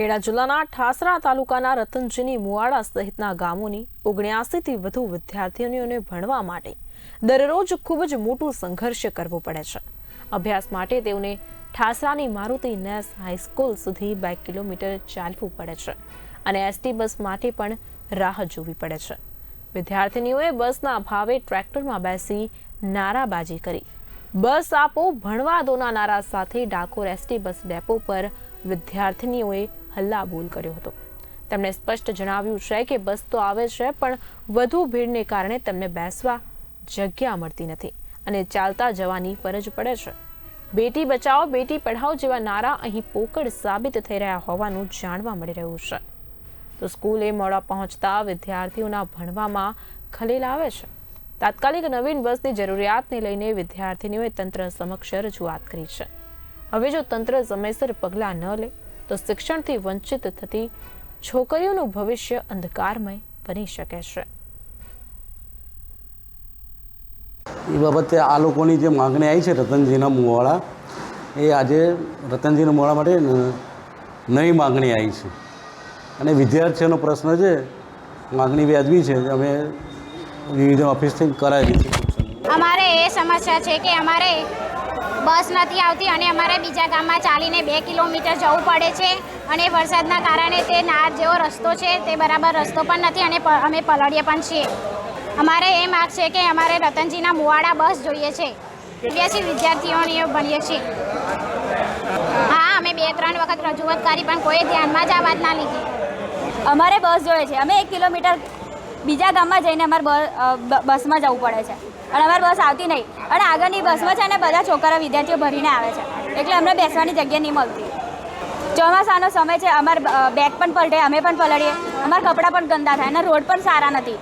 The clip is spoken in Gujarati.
ખેડા જિલ્લાના ઠાસરા તાલુકાના રતનજીની મુવાડા સહિતના ગામોની ઓગણ્યાસીથી વધુ વિદ્યાર્થીઓને ભણવા માટે દરરોજ ખૂબ જ મોટું સંઘર્ષ કરવો પડે છે. અભ્યાસ માટે તેઓને ઠાસરાની મારુતિ નેસ હાઈસ્કૂલ સુધી બે કિલોમીટર ચાલવું પડે છે અને એસટી બસ માટે પણ રાહ જોવી પડે છે. વિદ્યાર્થીનીઓએ બસના અભાવે ટ્રેક્ટરમાં બેસી નારાબાજી કરી. બસ આપો ભણવા દોના નારા સાથે ડાકોર એસટી બસ ડેપો પર વિદ્યાર્થીનીઓએ હલ્લાબોલ કર્યો હતો. તેમણે સ્પષ્ટ જણાવ્યું છે કે બસ તો આવે છે, પણ વધુ ભીડને કારણે તેમને બેસવા જગ્યા મળતી નથી અને ચાલતા જવાની ફરજ પડે છે. બેટી બચાવો, બેટી પઢાઓ જેવા નારા અહીં પોકળ સાબિત થઈ રહ્યા હોવાનું જાણવા મળી રહ્યું છે. તો સ્કૂલે મોડા પહોંચતા વિદ્યાર્થીઓના ભણવામાં ખલેલ આવે છે. તાત્કાલિક નવીન બસની જરૂરિયાતને લઈને વિદ્યાર્થીનીઓએ તંત્ર સમક્ષ રજૂઆત કરી છે. હવે જો તંત્ર સમયસર પગલાં ન લે તો શિક્ષણથી વંચિત થતી છોકરીઓનું ભવિષ્ય અંધકારમય બની શકે છે. એ બાબતે આ લોકોની જે માગણી આવી છે રતનજીના મુવાળા એ આજે રતનજીના મુવાળા માટે નવી માગણી આવી છે. અને વિદ્યાર્થીઓનો પ્રશ્ન છે માગણી વ્યાજબી છે અમે વિવિધ ઓફિસથી કરાવી છે. અમારે એ સમસ્યા છે કે અમારે બસ નથી આવતી અને અમારે બીજા ગામમાં ચાલીને બે કિલોમીટર જવું પડે છે અને વરસાદના કારણે તે નાર જેવો રસ્તો છે, તે બરાબર રસ્તો પણ નથી અને અમે પલળીએ પણ છીએ. અમારે એ માગ છે કે અમારે રતનજીના મુવાડા બસ જોઈએ છે. બેસી વિદ્યાર્થીઓને ભણીએ છીએ. હા, અમે બે ત્રણ વખત રજૂઆત કરી પણ કોઈ ધ્યાનમાં જ આ વાત ના લીધી. અમારે બસ જોઈએ છે. અમે એક કિલોમીટર બીજા ગામમાં જઈને અમારે બસમાં જવું પડે છે. અને અમારે બસ આવતી નહીં. અને આગળની બસમાં છે ને બધા છોકરા વિદ્યાર્થીઓ ભરીને આવે છે. એટલે અમને બેસવાની જગ્યા નહીં મળતી. ચોમાસાનો સમય છે, અમારે બેગ પણ પલટે અમે પણ પલળીએ. અમારા કપડાં પણ ગંદા થાય અને રોડ પણ સારા નથી.